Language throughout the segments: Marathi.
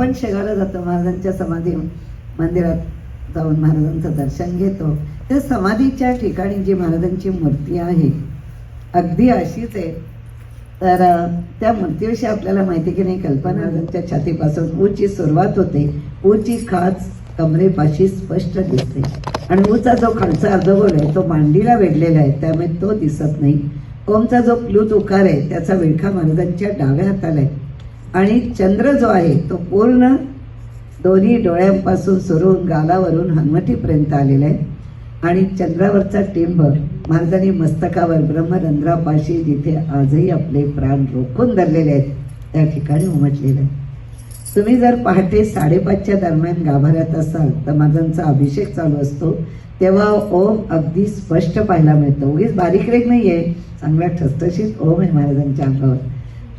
आपण शेगावला जातो महाराजांच्या समाधी मंदिरात जाऊन महाराजांचं दर्शन घेतो. त्या समाधीच्या ठिकाणी जी महाराजांची मूर्ती आहे अगदी अशीच आहे. तर त्या मूर्तीविषयी आपल्याला माहिती की नाही कल्पना त्यांच्या छातीपासून ऊची सुरुवात होते. ऊची खाच कमरेपाशी स्पष्ट दिसते. आणि ऊचा जो खालचा अर्धगोल आहे तो मांडीला वेढलेला आहे त्यामुळे तो दिसत नाही. ओमचा जो प्लूत उकार आहे त्याचा विळखा महाराजांच्या डाव्या हाताला आहे. आणि चंद्र जो आहे तो पूर्ण दोन्ही डोळ्यांपासून सुरू गालावरून हनुमतीपर्यंत आलेला आहे. आणि चंद्रावरचा टिंब महाराजांनी मस्तकावर ब्रह्मरंध्रापाशी जिथे आजही आपले प्राण रोखून धरलेले आहेत त्या ठिकाणी उमटलेलं आहे. तुम्ही जर पहाटे साडेपाचच्या दरम्यान गाभाऱ्यात असाल तर महाराजांचा अभिषेक चालू असतो. तेव्हा ओम अगदी स्पष्ट पाहायला मिळतो. उगीच बारीकरेक नाही आहे चांगला ठसठशीत ओम आहे महाराजांच्या अंगावर.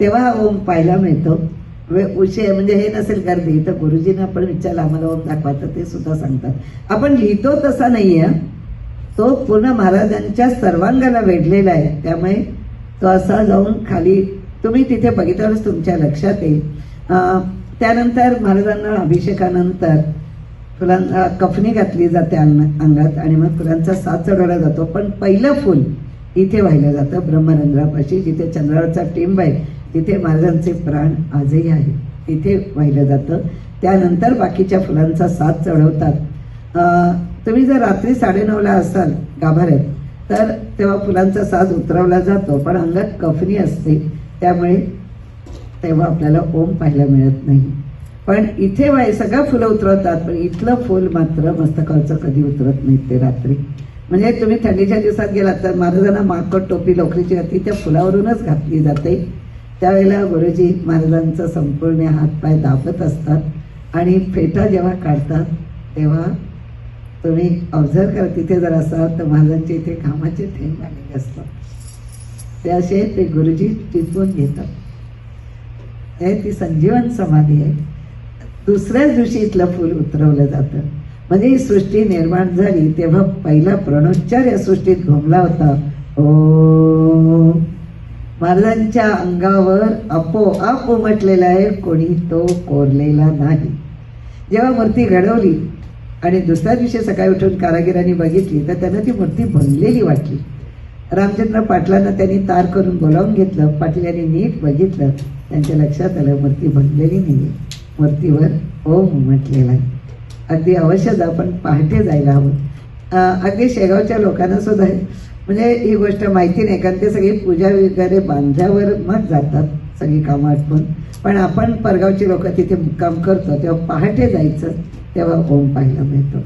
तेव्हा ओम पाहायला मिळतो. वे उशे म्हणजे हे नसेल गर्दी तर गुरुजींना आपण विचारलं आम्हाला ओम दाखवा तर ते सुद्धा सांगतात. आपण लिहितो तसा नाही आहे तो पूर्ण महाराजांच्या सर्वांगाला वेढलेला आहे. त्यामुळे तो असा जाऊन खाली तुम्ही तिथे बघितल्यावरच तुमच्या लक्षात येईल. त्यानंतर महाराजांना अभिषेकानंतर फुलांना कफनी घातली जाते अंग- अंगात आणि मग फुलांचा साथ चढवला जातो. पण पहिलं फुल इथे वाहिलं जातं ब्रह्मरंध्रापाशी जिथे चंद्रावरचा टिंब आहे. तिथे महाराजांचे प्राण आजही आहे तिथे वाहिलं जातं. त्यानंतर बाकीच्या फुलांचा साथ चढवतात. तुम्ही जर रात्री साडेनऊला असाल गाभाऱ्यात तर तेव्हा फुलांचा साज उतरवला जातो पण अंगात कफनी असते. त्यामुळे तेव्हा आपल्याला ओम पाहायला मिळत नाही. पण इथे वाय सगळं फुलं उतरवतात पण इथलं फुल मात्र मस्तकावरचं कधी उतरत नाही ते रात्री. म्हणजे तुम्ही थंडीच्या दिवसात गेलात तर महाराजांना माकड टोपी लोकरीची घातली त्या फुलावरूनच घातली जाते. त्यावेळेला गुरुजी महाराजांचं संपूर्ण हातपाय दाबत असतात आणि फेटा जेव्हा काढतात तेव्हा तुम्ही ऑब्झर्व करा तिथे जर असाल तर महाराजांचे इथे कामाचे थेंब आलेले असतात. ते असे ते गुरुजी टिचवून घेतात. हे ती संजीवन समाधी आहे. दुसऱ्याच दिवशी इथलं फूल उतरवलं जातं. म्हणजे ही सृष्टी निर्माण झाली तेव्हा पहिला प्रणोच्चार या सृष्टीत घुमला होता. ओ महाराजांच्या अंगावर आपोआप उमटलेला आहे. कोणी तो कोरलेला नाही. जेव्हा मूर्ती घडवली आणि दुसऱ्या दिवशी सकाळी उठून कारागिरांनी बघितली तर त्यांना ती मूर्ती भंगलेली वाटली. रामचंद्र पाटलांना त्यांनी तार करून बोलावून घेतलं. पाटील यांनी नीट बघितलं. त्यांच्या लक्षात आलं मूर्ती भंगलेली नाही मूर्तीवर ओम उमटलेला आहे. अगदी अवश्यच आपण पहाटे जायला हवं. अगदी शेगावच्या लोकांना सुद्धा म्हणजे ही गोष्ट माहिती नाही कारण ते सगळी पूजा वगैरे बांधल्यावर मग जातात सगळी कामं आटपून. पण आपण परगावची लोक तिथे मुक्काम करतो तेव्हा पहाटे जायचं तेव्हा ओम पाहायला मिळतो.